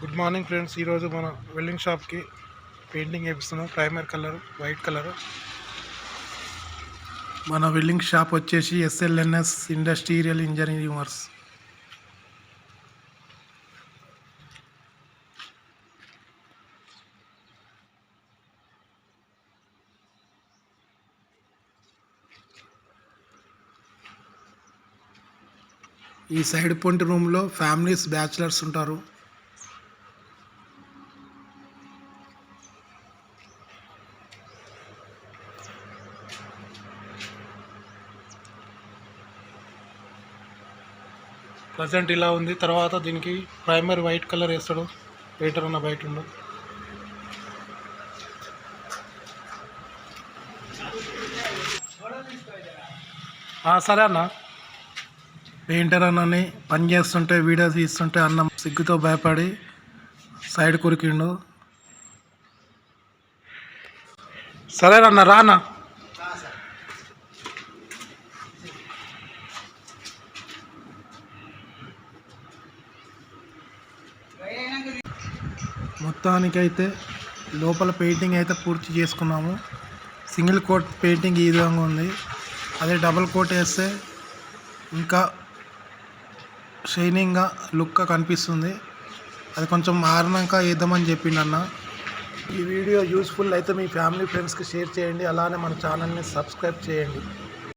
Good morning friends ఈరోజు మన welding షాప్కి painting వేపిస్తున్నాం. Primer colour white colour. మన వెల్డింగ్ షాప్ వచ్చేసి ఎస్ఎల్ఎన్ఎస్ ఇండస్ట్రియల్ ఇంజనీరింగ్ వర్క్స్. ఈ సైడ్ పొంటి రూమ్లో ఫ్యామిలీస్ బ్యాచిలర్స్ ఉంటారు. ప్రజెంట్ ఇలా ఉంది. తర్వాత దీనికి ప్రైమరీ వైట్ కలర్ వేస్తాడు. వెయిటర్ ఉన్న బయట ఉండు. ఆ, సరే అన్న. పెయింటర్ అన్నని పని చేస్తుంటే వీడియో తీస్తుంటే అన్న సిగ్గుతో భయపడి సైడ్ కురికిండు. సరే అన్న రానా మొత్తానికైతే లోపల పెయింటింగ్ అయితే పూర్తి చేసుకున్నాము. సింగిల్ కోట్ పెయింటింగ్ ఈ విధంగా ఉంది. అదే డబుల్ కోట్ వేస్తే ఇంకా షైనింగ్గా లుక్గా కనిపిస్తుంది. అది కొంచెం మారినాక వేద్దామని చెప్పిండు అన్న. ఈ వీడియో యూస్ఫుల్ అయితే మీ ఫ్యామిలీ ఫ్రెండ్స్కి షేర్ చేయండి. అలానే మన ఛానల్ని సబ్స్క్రైబ్ చేయండి.